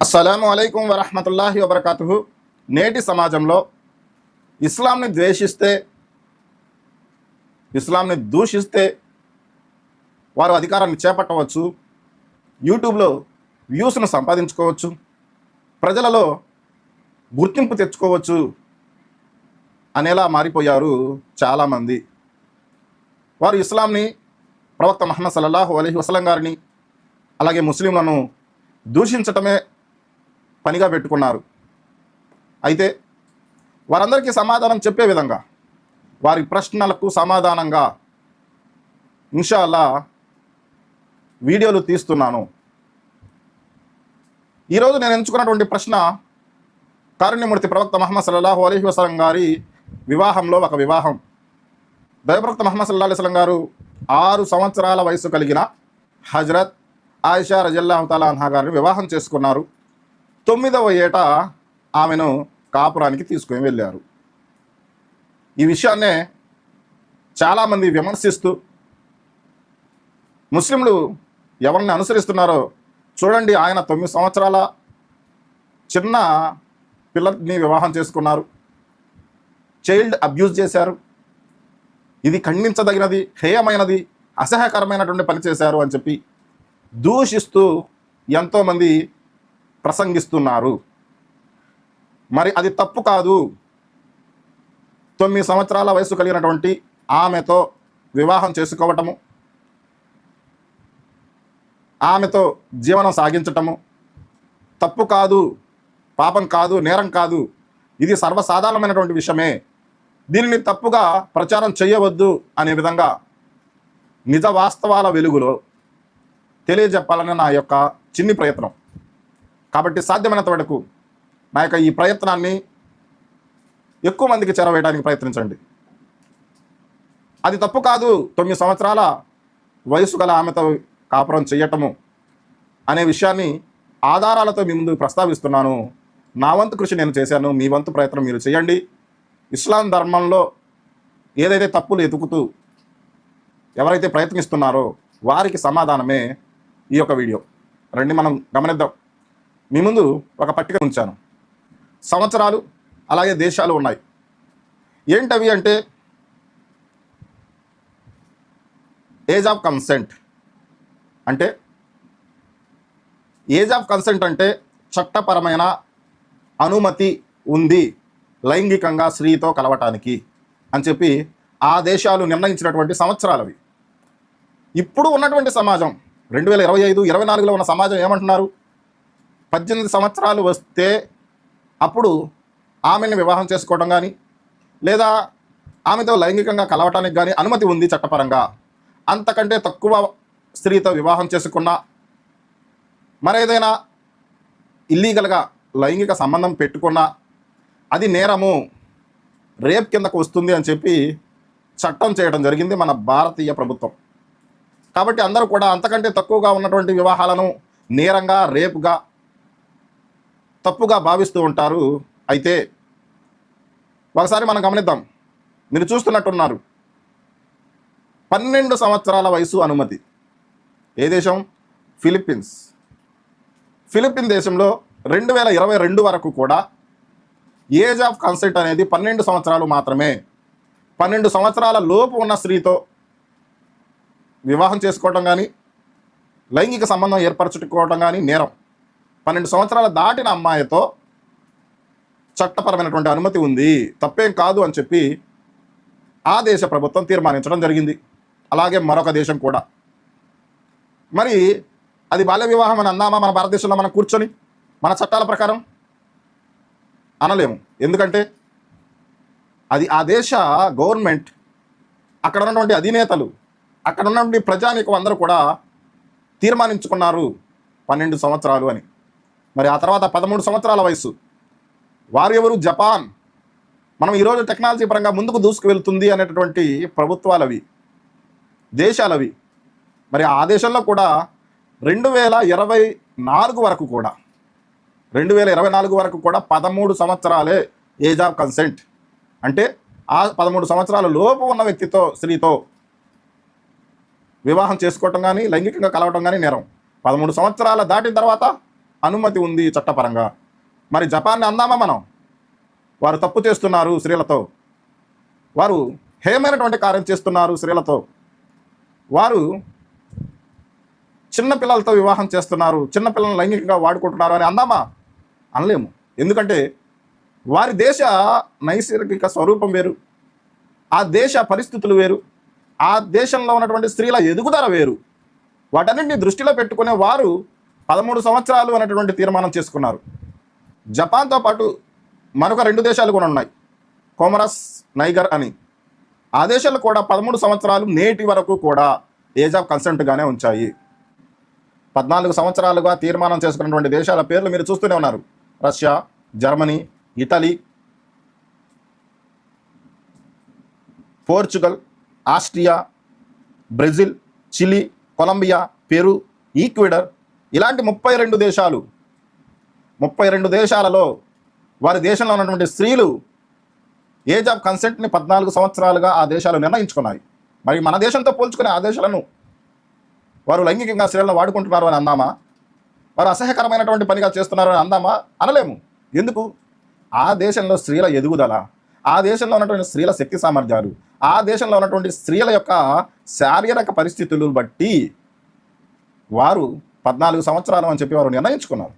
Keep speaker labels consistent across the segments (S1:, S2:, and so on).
S1: అస్సలం అయికం వరహమతుల్లాహి వబర్కతు నేటి సమాజంలో ఇస్లాంని ద్వేషిస్తే ఇస్లాంని దూషిస్తే వారు అధికారాన్ని చేపట్టవచ్చు యూట్యూబ్లో వ్యూస్ను సంపాదించుకోవచ్చు ప్రజలలో గుర్తింపు తెచ్చుకోవచ్చు అనేలా మారిపోయారు చాలామంది. వారు ఇస్లాంని ప్రవక్త మహమ్మద్ సల్లల్లాహు అలైహి వసలం గారిని అలాగే ముస్లింలను దూషించటమే పనిగా పెట్టుకున్నారు. అయితే వారందరికీ సమాధానం చెప్పే విధంగా వారి ప్రశ్నలకు సమాధానంగా ఇన్షాల్లా వీడియోలు తీస్తున్నాను. ఈరోజు నేను ఎంచుకున్నటువంటి ప్రశ్న కారుణ్యమూర్తి ప్రవక్త మహమ్మద్ సల్లాహు అలహి వసలం గారి వివాహంలో ఒక వివాహం. దైవప్రవక్త మహమ్మద్ సల్లా అలిస్లం గారు ఆరు సంవత్సరాల వయసు కలిగిన హజరత్ ఆయిషా రజల్లాహు తాలా అన్హా గారిని వివాహం చేసుకున్నారు. తొమ్మిదవ ఏట ఆమెను కాపురానికి తీసుకుని వెళ్ళారు. ఈ విషయాన్నే చాలామంది విమర్శిస్తూ ముస్లింలు ఎవరిని అనుసరిస్తున్నారో చూడండి ఆయన తొమ్మిది సంవత్సరాల చిన్న పిల్లల్ని వివాహం చేసుకున్నారు. చైల్డ్ అబ్యూజ్ చేశారు. ఇది ఖండించదగినది హేయమైనది అసహ్యకరమైనటువంటి పని చేశారు అని చెప్పి దూషిస్తూ ఎంతోమంది ప్రసంగిస్తున్నారు. మరి అది తప్పు కాదు. తొమ్మిది సంవత్సరాల వయసు కలిగినటువంటి ఆమెతో వివాహం చేసుకోవటము. ఆమెతో జీవనం సాగించటము. తప్పు కాదు పాపం కాదు నేరం కాదు. ఇది సర్వసాధారణమైనటువంటి విషయమే. దీనిని తప్పుగా ప్రచారం చేయవద్దు అనే విధంగా నిజ వాస్తవాల వెలుగులో తెలియజెప్పాలని నా యొక్క చిన్ని ప్రయత్నం. కాబట్టి సాధ్యమైనంత వరకు నా యొక్క ఈ ప్రయత్నాన్ని ఎక్కువ మందికి చేరవేయడానికి ప్రయత్నించండి. అది తప్పు కాదు. తొమ్మిది సంవత్సరాల వయసు గల ఆమెతో కాపురం చేయటము అనే విషయాన్ని ఆధారాలతో మీ ముందు ప్రస్తావిస్తున్నాను. నా వంతు కృషి నేను చేశాను. మీ వంతు ప్రయత్నం మీరు చేయండి. ఇస్లాం ధర్మంలో ఏదైతే తప్పులు ఎతుకుతూ ఎవరైతే ప్రయత్నిస్తున్నారో వారికి సమాధానమే ఈ యొక్క వీడియో. రండి మనం గమనిద్దాం. మీ ముందు ఒక పట్టిక ఉంచాను. సంవత్సరాలు అలాగే దేశాలు ఉన్నాయి. ఏంటవి అంటే ఏజ్ ఆఫ్ కన్సెంట్. అంటే ఏజ్ ఆఫ్ కన్సెంట్ అంటే చట్టపరమైన అనుమతి ఉంది లైంగికంగా స్త్రీతో కలవటానికి అని చెప్పి ఆ దేశాలు నిర్ణయించినటువంటి సంవత్సరాలు అవి ఇప్పుడు ఉన్నటువంటి సమాజం రెండు వేల ఇరవై ఐదు ఇరవై నాలుగులో ఉన్న సమాజం ఏమంటున్నారు? పద్దెనిమిది సంవత్సరాలు వస్తే అప్పుడు ఆమెను వివాహం చేసుకోవడం కానీ లేదా ఆమెతో లైంగికంగా కలవటానికి కానీ అనుమతి ఉంది చట్టపరంగా. అంతకంటే తక్కువ స్త్రీతో వివాహం చేసుకున్నా మరేదైనా ఇల్లీగల్గా లైంగిక సంబంధం పెట్టుకున్నా అది నేరము రేప్ కిందకు వస్తుంది అని చెప్పి చట్టం చేయడం జరిగింది మన భారతీయ ప్రభుత్వం. కాబట్టి అందరూ కూడా అంతకంటే తక్కువగా ఉన్నటువంటి వివాహాలను నేరంగా రేపుగా తప్పుగా భావిస్తూ ఉంటారు. అయితే ఒకసారి మనం గమనిద్దాం. మీరు చూస్తున్నట్టున్నారు. పన్నెండు సంవత్సరాల వయసు అనుమతి. ఏ దేశం? ఫిలిప్పీన్స్. ఫిలిప్పీన్ దేశంలో రెండు వేల ఇరవై రెండు వరకు కూడా ఏజ్ ఆఫ్ కన్సెంట్ అనేది పన్నెండు సంవత్సరాలు మాత్రమే. పన్నెండు సంవత్సరాల లోపు ఉన్న స్త్రీతో వివాహం చేసుకోవటం కానీ లైంగిక సంబంధం ఏర్పరచుకోవటం కానీ నేరం. పన్నెండు సంవత్సరాలు దాటిన అమ్మాయితో చట్టపరమైనటువంటి అనుమతి ఉంది తప్పేం కాదు అని చెప్పి ఆ దేశ ప్రభుత్వం తీర్మానించడం జరిగింది. అలాగే మరొక దేశం కూడా. మరి అది బాల్య వివాహం అని అందామా మన భారతదేశంలో మనం కూర్చొని మన చట్టాల ప్రకారం? అనలేము. ఎందుకంటే అది ఆ దేశ గవర్నమెంట్ అక్కడ ఉన్నటువంటి అధినేతలు అక్కడ ఉన్నటువంటి ప్రజానీకం అందరూ కూడా తీర్మానించుకున్నారు పన్నెండు సంవత్సరాలు అని. మరి ఆ తర్వాత పదమూడు సంవత్సరాల వయసు వారు ఎవరు? జపాన్. మనం ఈరోజు టెక్నాలజీ పరంగా ముందుకు దూసుకువెళ్తుంది అనేటటువంటి ప్రభుత్వాలు అవి దేశాలు అవి మరి ఆ దేశంలో కూడా రెండు వేల ఇరవై నాలుగు వరకు కూడా రెండు వేల ఇరవై నాలుగు వరకు కూడా పదమూడు సంవత్సరాలే ఏజ్ ఆఫ్ కన్సెంట్. అంటే ఆ పదమూడు సంవత్సరాల లోపు ఉన్న వ్యక్తితో స్త్రీతో వివాహం చేసుకోవటం కానీ లైంగికంగా కలవటం కానీ నేరం. పదమూడు సంవత్సరాల దాటిన తర్వాత అనుమతి ఉంది చట్టపరంగా. మరి జపాన్ని అందామా మనం? వారు తప్పు చేస్తున్నారు స్త్రీలతో. వారు హేమైనటువంటి కార్యం చేస్తున్నారు స్త్రీలతో. వారు చిన్న పిల్లలతో వివాహం చేస్తున్నారు చిన్నపిల్లలను లైంగికంగా వాడుకుంటున్నారు అని అందామా? అనలేము. ఎందుకంటే వారి దేశ నైసర్గిక స్వరూపం వేరు ఆ దేశ పరిస్థితులు వేరు ఆ దేశంలో ఉన్నటువంటి స్త్రీల ఎదుగుదల వేరు. వాటన్నింటినీ దృష్టిలో పెట్టుకునే వారు పదమూడు సంవత్సరాలు అనేటువంటి తీర్మానం చేసుకున్నారు. జపాన్తో పాటు మరొక రెండు దేశాలు కూడా ఉన్నాయి. కోమరస్ నైగర్ అని. ఆ దేశాలు కూడా పదమూడు సంవత్సరాలు నేటి వరకు కూడా ఏజ్ ఆఫ్ కన్సెంట్గానే ఉంచాయి. పద్నాలుగు సంవత్సరాలుగా తీర్మానం చేసుకున్నటువంటి దేశాల పేర్లు మీరు చూస్తూనే ఉన్నారు. Russia Germany Italy Portugal Austria Brazil Chile Colombia Peru Ecuador ఇలాంటి ముప్పై రెండు దేశాలు ముప్పై రెండు దేశాలలో వారి దేశంలో ఉన్నటువంటి స్త్రీలు ఏజ్ ఆఫ్ కన్సెంట్ని పద్నాలుగు సంవత్సరాలుగా ఆ దేశాలు నిర్ణయించుకున్నాయి. మరి మన దేశంతో పోల్చుకునే ఆ దేశాలను వారు లైంగికంగా స్త్రీలను వాడుకుంటున్నారు అని అందామా? వారు అసహ్యకరమైనటువంటి పనిగా చేస్తున్నారు అని అందామా? అనలేము. ఎందుకు? ఆ దేశంలో స్త్రీల ఎదుగుదల ఆ దేశంలో ఉన్నటువంటి స్త్రీల శక్తి సామర్థ్యాలు ఆ దేశంలో ఉన్నటువంటి స్త్రీల యొక్క శారీరక పరిస్థితులు బట్టి వారు పద్నాలుగు సంవత్సరాలు అని చెప్పి వారు నిర్ణయించుకున్నారు.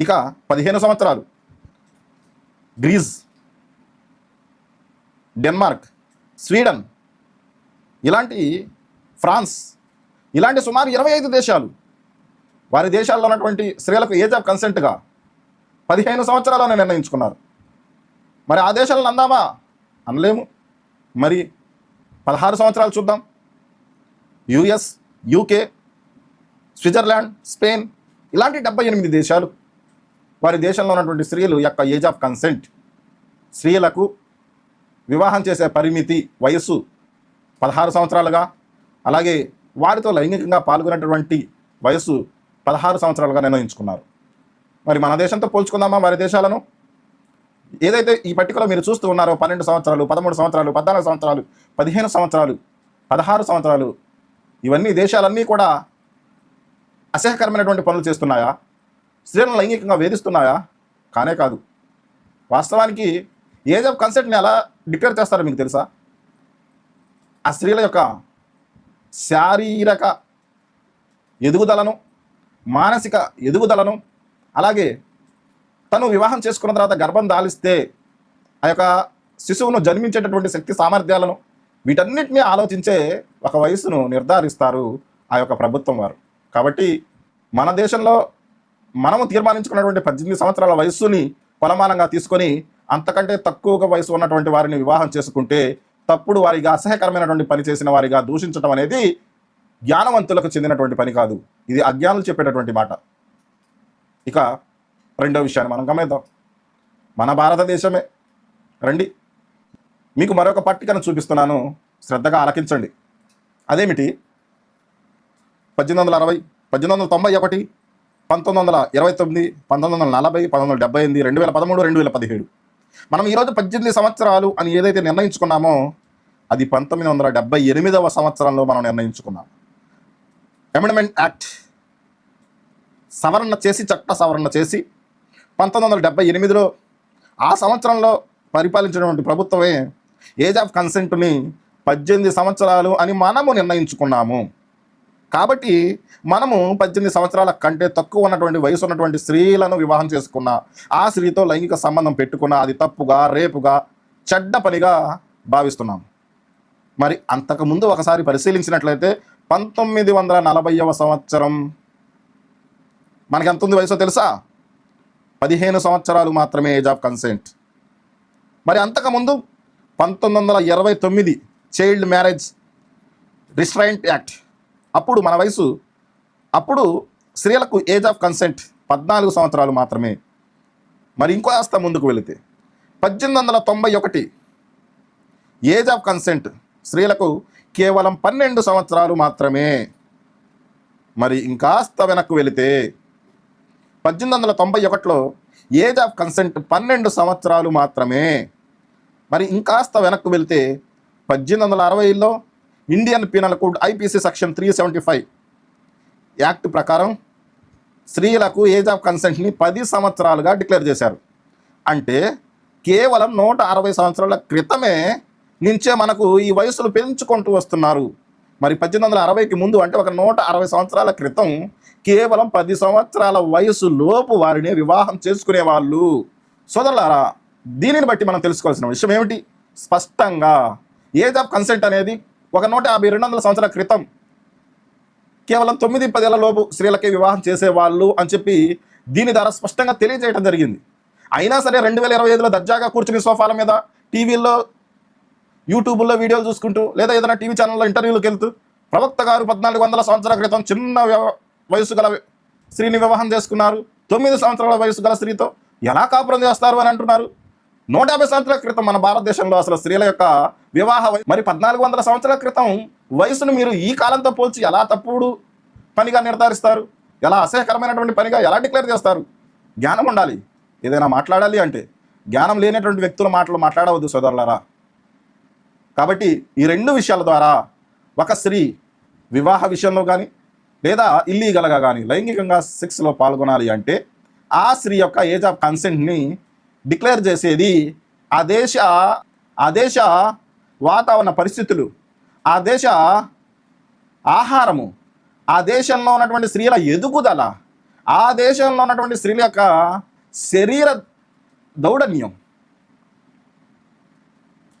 S1: ఇక పదిహేను సంవత్సరాలు. గ్రీజ్ డెన్మార్క్ స్వీడన్ ఇలాంటి ఫ్రాన్స్ ఇలాంటి సుమారు ఇరవై ఐదు దేశాలు. వారి దేశాల్లో ఉన్నటువంటి స్త్రీలకు ఏజ్ ఆఫ్ కన్సెంట్గా పదిహేను సంవత్సరాలను నిర్ణయించుకున్నారు. మరి ఆ దేశాలను అందామా? అనలేము. మరి పదహారు సంవత్సరాలు చూద్దాం. యుఎస్ యూకే స్విట్జర్లాండ్ స్పెయిన్ ఇలాంటి డెబ్బై ఎనిమిది దేశాలు. వారి దేశంలో ఉన్నటువంటి స్త్రీలు యొక్క ఏజ్ ఆఫ్ కన్సెంట్. స్త్రీలకు వివాహం చేసే పరిమితి వయస్సు పదహారు సంవత్సరాలుగా అలాగే వారితో లైంగికంగా పాల్గొనేటువంటి వయస్సు పదహారు సంవత్సరాలుగా నిర్ణయించుకున్నారు. మరి మన దేశంతో పోల్చుకుందామా వారి దేశాలను? ఏదైతే ఈ పట్టికలో మీరు చూస్తూ ఉన్నారో పన్నెండు సంవత్సరాలు పదమూడు సంవత్సరాలు పద్నాలుగు సంవత్సరాలు పదిహేను సంవత్సరాలు పదహారు సంవత్సరాలు ఇవన్నీ దేశాలన్నీ కూడా అసహ్యకరమైనటువంటి పనులు చేస్తున్నాయా? స్త్రీలను లైంగికంగా వేధిస్తున్నాయా? కానే కాదు. వాస్తవానికి ఏజ్ ఆఫ్ కన్సెంట్ని ఎలా డిక్లేర్ చేస్తారో మీకు తెలుసా? ఆ స్త్రీల యొక్క శారీరక ఎదుగుదలను మానసిక ఎదుగుదలను అలాగే తను వివాహం చేసుకున్న తర్వాత గర్భం దాలిస్తే ఆ యొక్క శిశువును జన్మించేటటువంటి శక్తి సామర్థ్యాలను వీటన్నిటిని ఆలోచించే ఒక వయసును నిర్ధారిస్తారు ఆ యొక్క ప్రభుత్వం వారు. కాబట్టి మన దేశంలో మనము తీర్మానించుకున్నటువంటి పద్దెనిమిది సంవత్సరాల వయస్సుని కొలమానంగా తీసుకొని అంతకంటే తక్కువగా వయసు ఉన్నటువంటి వారిని వివాహం చేసుకుంటే తప్పుడు వారిగా అసహ్యకరమైనటువంటి పని చేసిన వారిగా దూషించడం అనేది జ్ఞానవంతులకు చెందినటువంటి పని కాదు. ఇది అజ్ఞానులు చెప్పేటటువంటి మాట. ఇక రెండో విషయాన్ని మనం గమనిద్దాం. మన భారతదేశమే. రండి. మీకు మరొక పట్టికను చూపిస్తున్నాను. శ్రద్ధగా ఆలకించండి. అదేమిటి? పద్దెనిమిది వందల అరవై పద్దెనిమిది వందల తొంభై ఒకటి పంతొమ్మిది వందల ఇరవై తొమ్మిది పంతొమ్మిది వందల నలభై పంతొమ్మిది వందల డెబ్బై ఎనిమిది రెండు వేల పదమూడు రెండు వేల పదిహేడు. మనం ఈరోజు పద్దెనిమిది సంవత్సరాలు అని ఏదైతే నిర్ణయించుకున్నామో అది పంతొమ్మిది వందల డెబ్బై ఎనిమిదవ సంవత్సరంలో మనం నిర్ణయించుకున్నాం. అమెండ్మెంట్ యాక్ట్ సవరణ చేసి చట్ట సవరణ చేసి పంతొమ్మిది వందల డెబ్బై ఎనిమిదిలో ఆ సంవత్సరంలో పరిపాలించినటువంటి ప్రభుత్వమే ఏజ్ ఆఫ్ కన్సెంట్ని పద్దెనిమిది సంవత్సరాలు అని మనము నిర్ణయించుకున్నాము. కాబట్టి మనము పద్దెనిమిది సంవత్సరాల కంటే తక్కువ ఉన్నటువంటి వయసు ఉన్నటువంటి స్త్రీలను వివాహం చేసుకున్న ఆ స్త్రీతో లైంగిక సంబంధం పెట్టుకున్న అది తప్పుగా రేపుగా చెడ్డ పనిగా భావిస్తున్నాం మరి అంతకుముందు ఒకసారి పరిశీలించినట్లయితే పంతొమ్మిది వందల నలభైవ సంవత్సరం మనకి ఎంత ఉంది వయసు తెలుసా? పదిహేను సంవత్సరాలు మాత్రమే ఏజ్ ఆఫ్ కన్సెంట్. మరి అంతకుముందు పంతొమ్మిది వందల ఇరవై తొమ్మిది చైల్డ్ మ్యారేజ్ రిస్ట్రైంట్ యాక్ట్ అప్పుడు మన వయసు అప్పుడు స్త్రీలకు ఏజ్ ఆఫ్ కన్సెంట్ పద్నాలుగు సంవత్సరాలు మాత్రమే. మరి ఇంకో కాస్త ముందుకు వెళితే పద్దెనిమిది వందల తొంభై ఒకటి ఏజ్ ఆఫ్ కన్సెంట్ స్త్రీలకు కేవలం పన్నెండు సంవత్సరాలు మాత్రమే. మరి ఇంకాస్త వెనక్కు వెళితే పద్దెనిమిది వందల తొంభై ఒకటిలో ఏజ్ ఆఫ్ కన్సెంట్ పన్నెండు సంవత్సరాలు మాత్రమే. మరి ఇంకాస్త వెనక్కు వెళితే పద్దెనిమిది వందల అరవైలో Indian penal code IPC section three seventy five act ప్రకారం స్త్రీలకు ఏజ్ ఆఫ్ కన్సెంట్ని పది సంవత్సరాలుగా డిక్లేర్ చేశారు. అంటే కేవలం నూట అరవై సంవత్సరాల క్రితమే నుంచే మనకు ఈ వయసులు పెంచుకుంటూ వస్తున్నారు. మరి పద్దెనిమిది వందల అరవైకి ముందు అంటే ఒక నూట అరవై సంవత్సరాల క్రితం కేవలం పది సంవత్సరాల వయసు లోపు వారిని వివాహం చేసుకునే వాళ్ళు. సోదరులారా దీనిని బట్టి మనం తెలుసుకోవాల్సిన విషయం ఏమిటి? స్పష్టంగా ఏజ్ ఆఫ్ కన్సెంట్ అనేది ఒక నూట యాభై రెండు వందల సంవత్సరాల క్రితం కేవలం తొమ్మిది పదేళ్ళ లోపు స్త్రీలకి వివాహం చేసేవాళ్ళు అని చెప్పి దీని ద్వారా స్పష్టంగా తెలియజేయడం జరిగింది. అయినా సరే రెండు వేల ఇరవై ఐదులో దర్జాగా కూర్చుని సోఫాల మీద టీవీల్లో యూట్యూబ్లో వీడియోలు చూసుకుంటూ లేదా ఏదైనా టీవీ ఛానల్లో ఇంటర్వ్యూలకు వెళ్తూ ప్రవక్త గారు పద్నాలుగు వందల సంవత్సరాల క్రితం చిన్న వ్యవ- వయసు గల స్త్రీని వివాహం చేసుకున్నారు. తొమ్మిది సంవత్సరాల వయసు గల స్త్రీతో ఎలా కాపురం చేస్తారు అని అంటున్నారు. నూట యాభై సంవత్సరాల క్రితం మన భారతదేశంలో అసలు స్త్రీల యొక్క వివాహ మరి పద్నాలుగు వందల సంవత్సరాల క్రితం వయసును మీరు ఈ కాలంతో పోల్చి ఎలా తప్పుడు పనిగా నిర్ధారిస్తారు? ఎలా అసహ్యకరమైనటువంటి పనిగా ఎలా డిక్లేర్ చేస్తారు? జ్ఞానం ఉండాలి. ఏదైనా మాట్లాడాలి అంటే జ్ఞానం లేనటువంటి వ్యక్తుల మాటలు మాట్లాడవద్దు సోదరులారా. కాబట్టి ఈ రెండు విషయాల ద్వారా ఒక స్త్రీ వివాహ విషయంలో కానీ లేదా ఇల్లీగల్గా కానీ లైంగికంగా సెక్స్లో పాల్గొనాలి అంటే ఆ స్త్రీ యొక్క ఏజ్ ఆఫ్ కన్సెంట్ని డిక్లేర్ చేసేది ఆ దేశ ఆ దేశ వాతావరణ పరిస్థితులు ఆ దేశ ఆహారము ఆ దేశంలో ఉన్నటువంటి స్త్రీల ఎదుగుదల ఆ దేశంలో ఉన్నటువంటి స్త్రీల యొక్క శరీర దౌడన్యం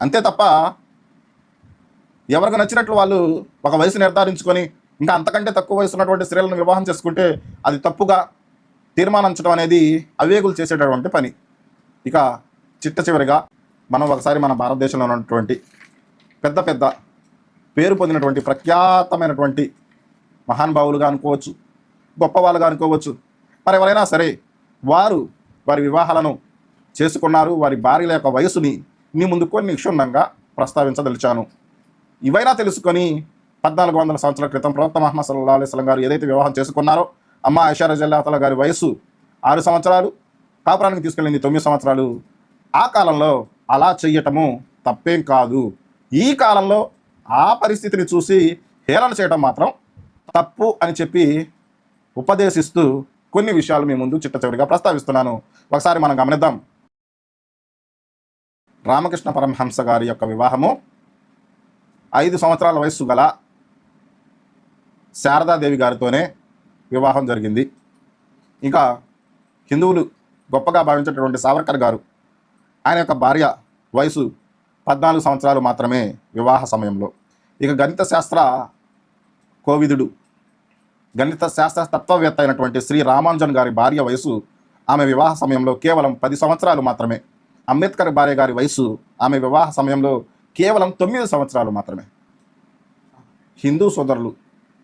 S1: అంతే తప్ప ఎవరికి నచ్చినట్లు వాళ్ళు ఒక వయసు నిర్ధారించుకొని ఇంకా అంతకంటే తక్కువ వయసు ఉన్నటువంటి స్త్రీలను వివాహం చేసుకుంటే అది తప్పుగా తీర్మానించడం అనేది అవేగులు చేసేటటువంటి పని. ఇక చిట్ట చివరిగా మనం ఒకసారి మన భారతదేశంలో ఉన్నటువంటి పెద్ద పెద్ద పేరు పొందినటువంటి ప్రఖ్యాతమైనటువంటి మహానుభావులుగా అనుకోవచ్చు గొప్పవాళ్ళుగా అనుకోవచ్చు. మరి ఎవరైనా సరే వారు వారి వివాహాలను చేసుకున్నారు వారి భార్యల యొక్క వయసుని నీ ముందు కొన్ని క్షుణ్ణంగా ప్రస్తావించదలిచాను. ఇవైనా తెలుసుకొని పద్నాలుగు వందల సంవత్సరాల క్రితం ప్రవక్త మహమ్మద్ సల్లా అలైస్లం గారు ఏదైతే వివాహం చేసుకున్నారో అమ్మ ఐషారజల్లాతల గారి వయసు ఆరు సంవత్సరాలు కాపురానికి తీసుకెళ్ళింది తొమ్మిది సంవత్సరాలు. ఆ కాలంలో అలా చెయ్యటము తప్పేం కాదు. ఈ కాలంలో ఆ పరిస్థితిని చూసి హేళన చేయటం మాత్రం తప్పు అని చెప్పి ఉపదేశిస్తూ కొన్ని విషయాలు మీ ముందు చిట్ట చివరిగా ప్రస్తావిస్తున్నాను. ఒకసారి మనం గమనిద్దాం. రామకృష్ణ పరమహంస గారి యొక్క వివాహము ఐదు సంవత్సరాల వయస్సు గల శారదాదేవి గారితోనే వివాహం జరిగింది. ఇంకా హిందువులు గొప్పగా భావించేటటువంటి సావర్కర్ గారు. ఆయన యొక్క భార్య వయసు పద్నాలుగు సంవత్సరాలు మాత్రమే వివాహ సమయంలో. ఇక గణిత శాస్త్ర కోవిదుడు గణిత శాస్త్ర తత్వవేత్త అయినటువంటి శ్రీ రామానుజన్ గారి భార్య వయసు ఆమె వివాహ సమయంలో కేవలం పది సంవత్సరాలు మాత్రమే. అంబేద్కర్ భార్య గారి వయసు ఆమె వివాహ సమయంలో కేవలం తొమ్మిది సంవత్సరాలు మాత్రమే. హిందూ సోదరులు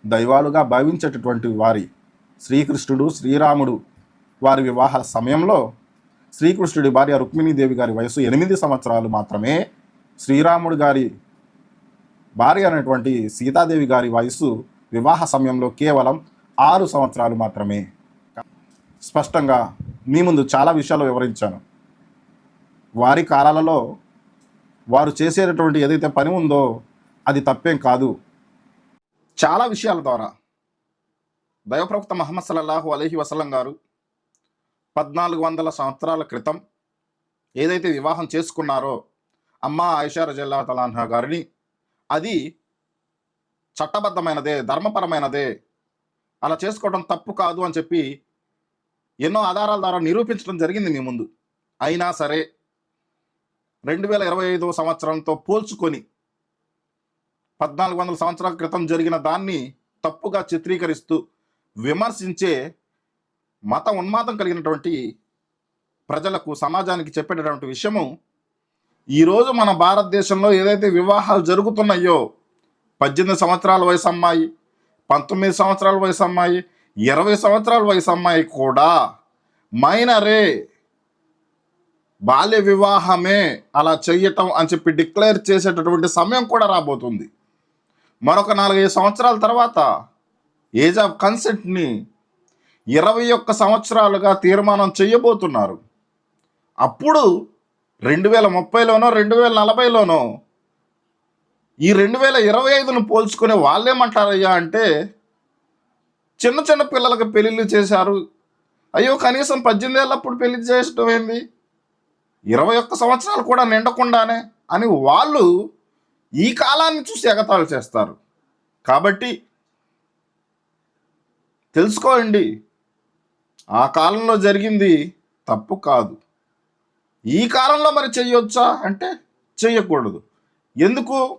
S1: దైవాలుగా భావించేటటువంటి వారి శ్రీకృష్ణుడు శ్రీరాముడు వారి వివాహ సమయంలో శ్రీకృష్ణుడి భార్య రుక్మిణీదేవి గారి వయసు ఎనిమిది సంవత్సరాలు మాత్రమే. శ్రీరాముడు గారి భార్య అనేటువంటి సీతాదేవి గారి వయసు వివాహ సమయంలో కేవలం ఆరు సంవత్సరాలు మాత్రమే. స్పష్టంగా మీ ముందు చాలా విషయాలు వివరించాను. వారి కాలాలలో వారు చేసేటటువంటి ఏదైతే పని ఉందో అది తప్పేం కాదు. చాలా విషయాల ద్వారా దైవప్రవక్త మహమ్మద్ సల్లల్లాహు అలహి వసలం గారు పద్నాలుగు వందల సంవత్సరాల క్రితం ఏదైతే వివాహం చేసుకున్నారో అమ్మా ఆయిషా రజల్లా తలాన్హా గారిని అది చట్టబద్ధమైనదే ధర్మపరమైనదే అలా చేసుకోవడం తప్పు కాదు అని చెప్పి ఎన్నో ఆధారాల ద్వారా నిరూపించడం జరిగింది మీ ముందు. అయినా సరే రెండు వేల ఇరవై ఐదవ సంవత్సరంతో పోల్చుకొని పద్నాలుగు వందల సంవత్సరాల క్రితం జరిగిన దాన్ని తప్పుగా చిత్రీకరిస్తూ విమర్శించే మత ఉన్మాదం కలిగినటువంటి ప్రజలకు సమాజానికి చెప్పేటటువంటి విషయము ఈరోజు మన భారతదేశంలో ఏదైతే వివాహాలు జరుగుతున్నాయో పద్దెనిమిది సంవత్సరాల వయసు అమ్మాయి పంతొమ్మిది సంవత్సరాల వయసు అమ్మాయి ఇరవై సంవత్సరాల వయసు అమ్మాయి కూడా మైనరే బాల్య వివాహమే అలా చెయ్యటం అని చెప్పి డిక్లేర్ చేసేటటువంటి సమయం కూడా రాబోతుంది. మరొక నాలుగైదు సంవత్సరాల తర్వాత ఏజ్ ఆఫ్ కన్సెంట్ని ఇరవై ఒక్క సంవత్సరాలుగా తీర్మానం చేయబోతున్నారు. అప్పుడు రెండు వేల ముప్పైలోనో రెండు వేల నలభైలోనో ఈ రెండు వేల ఇరవై ఐదును పోల్చుకునే వాళ్ళేమంటారయ్యా అంటే చిన్న చిన్న పిల్లలకు పెళ్ళిళ్ళు చేశారు. అయ్యో కనీసం పద్దెనిమిది ఏళ్ళప్పుడు పెళ్ళి చేయడం ఏంది? ఇరవై ఒక్క సంవత్సరాలు కూడా నిండకుండానే అని వాళ్ళు ఈ కాలాన్ని చూసి ఎగతాళు చేస్తారు. కాబట్టి తెలుసుకోండి ఆ కాలంలో జరిగింది తప్పు కాదు. ఈ కాలంలో మరి చెయ్యొచ్చా అంటే చెయ్యకూడదు ఎందుకు?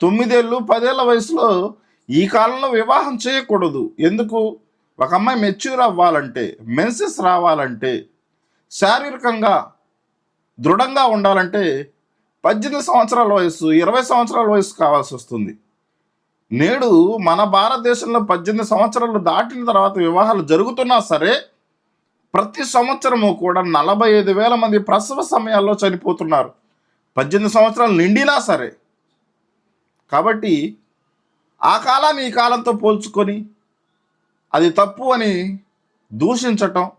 S1: తొమ్మిదేళ్ళు పదేళ్ళ వయసులో ఈ కాలంలో వివాహం చేయకూడదు. ఎందుకు? ఒక అమ్మాయి మెచ్యూర్ అవ్వాలంటే మెన్సెస్ రావాలంటే శారీరకంగా దృఢంగా ఉండాలంటే పద్దెనిమిది సంవత్సరాల వయసు ఇరవై సంవత్సరాల వయసు కావాల్సి వస్తుంది. నేడు మన భారతదేశంలో పద్దెనిమిది సంవత్సరాలు దాటిన తర్వాత వివాహాలు జరుగుతున్నా సరే ప్రతి సంవత్సరము కూడా నలభై ఐదు వేల మంది ప్రసవ సమయాల్లో చనిపోతున్నారు. పద్దెనిమిది సంవత్సరాలు నిండినా సరే. కాబట్టి ఆ కాలాన్ని ఈ కాలంతో పోల్చుకొని అది తప్పు అని దూషించటం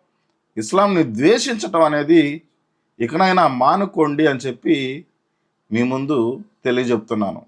S1: ఇస్లాంని ద్వేషించటం అనేది ఇకనైనా మానుకోండి అని చెప్పి మీ ముందు తెలియజెప్తున్నాను.